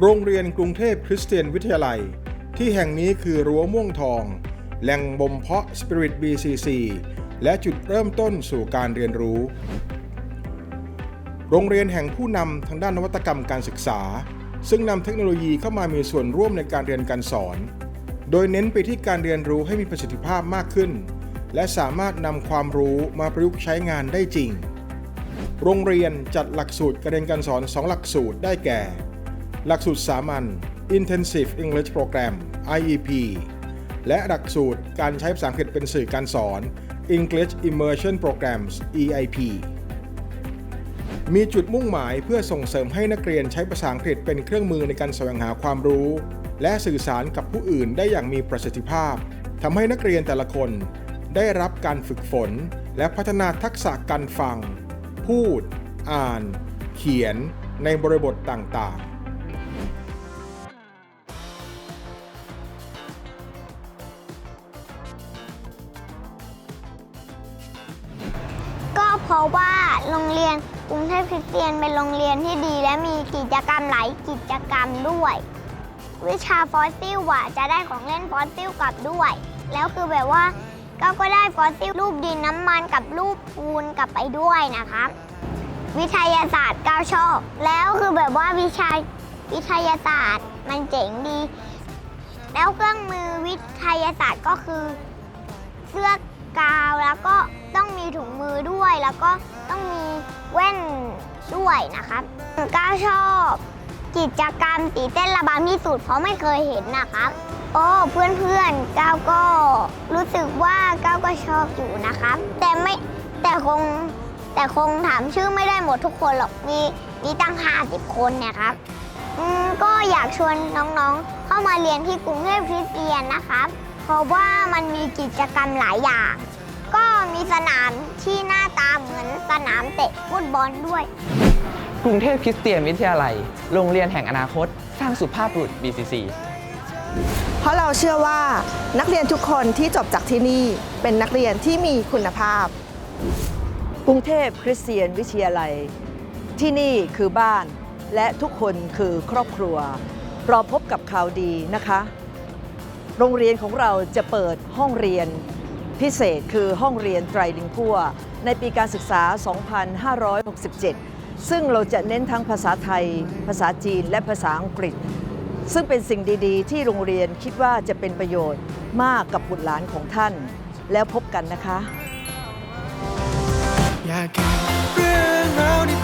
โรงเรียนกรุงเทพคริสเตียนวิทยาลัย ที่แห่งนี้คือรั้วม่วงทอง แหล่งบ่มเพาะ Spirit BCC และจุดเริ่มต้นสู่การเรียนรู้ โรงเรียนแห่งผู้นำทางด้านนวัตกรรมการศึกษา ซึ่งนำเทคโนโลยีเข้ามามีส่วนร่วมในการเรียนการสอน โดยเน้นไปที่การเรียนรู้ให้มีประสิทธิภาพมากขึ้น และสามารถนำความรู้มาประยุกต์ใช้งานได้จริง โรงเรียนจัดหลักสูตรการเรียนการสอน 2 หลักสูตรได้แก่ หลักสูตรสามัญ Intensive English Program IEP และหลักสูตรการใช้ภาษาอังกฤษเป็นสื่อการสอน English Immersion Programs EIP มีจุดมุ่งหมายเพื่อส่งเสริมให้นักเรียนใช้ภาษาอังกฤษเป็นเครื่องมือในการแสวงหาความรู้ และสื่อสารกับผู้อื่นได้อย่างมีประสิทธิภาพทำให้นักเรียนแต่ละคน ได้รับการฝึกฝน และพัฒนาทักษะการฟัง พูด อ่าน เขียนในบริบทต่างๆ เพราะว่าโรงเรียนกรุงเทพคริสเตียนเป็นโรงเรียนที่ดี และมีกิจกรรมหลายกิจกรรมด้วย วิชาฟอสซิลอะจะได้ของเล่นฟอสซิลกลับด้วย แล้วคือแบบว่าก็ก็ได้ฟอสซิลรูปดินน้ำมันกับรูปปูนกลับไปด้วยนะครับวิทยาศาสตร์ก้าวชอบ แล้วคือแบบว่าวิชาวิทยาศาสตร์มันเจ๋งดี แล้วเครื่องมือวิทยาศาสตร์ก็คือเสื้อ กาว แล้วก็ต้องมีถุงมือด้วย แล้วก็ต้องมีแว่นด้วยนะครับก้าวชอบกิจกรรมตีเต้นระบำที่สุดเพราะไม่เคยเห็นนะครับ โอ้เพื่อนๆก้าวก็รู้สึกว่าก้าวก็ชอบอยู่นะครับ แต่ไม่แต่คงแต่คงถามชื่อไม่ได้หมดทุกคนหรอกมีมีตั้ง 50 คนเนี่ยครับก็อยากชวนน้องๆ เข้ามาเรียนที่กรุงเทพคริสเตียนนะครับ เพราะว่ามันมีกิจกรรมหลายอย่าง ก็มีสนามที่หน้าตาเหมือนสนามเตะฟุตบอลด้วย กรุงเทพคริสเตียนวิทยาลัย โรงเรียนแห่งอนาคต สร้างสุภาพบุรุษ BCC เพราะเราเชื่อว่านักเรียนทุกคนที่จบจากที่นี่เป็นนักเรียนที่มีคุณภาพ กรุงเทพคริสเตียนวิทยาลัย ที่นี่คือบ้านและทุกคนคือครอบครัว รอพบกับข่าวดีนะคะ โรงเรียนของเราจะเปิดห้องเรียนพิเศษคือห้องเรียนไตรลิงกัวในปีการศึกษา 2567 ซึ่งเราจะเน้นทั้งภาษาไทย ภาษาจีนและภาษาอังกฤษ ซึ่งเป็นสิ่งดีๆ ที่โรงเรียนคิดว่าจะเป็นประโยชน์มากกับบุตรหลานของท่าน แล้วพบกันนะคะ อยากเรื่องราว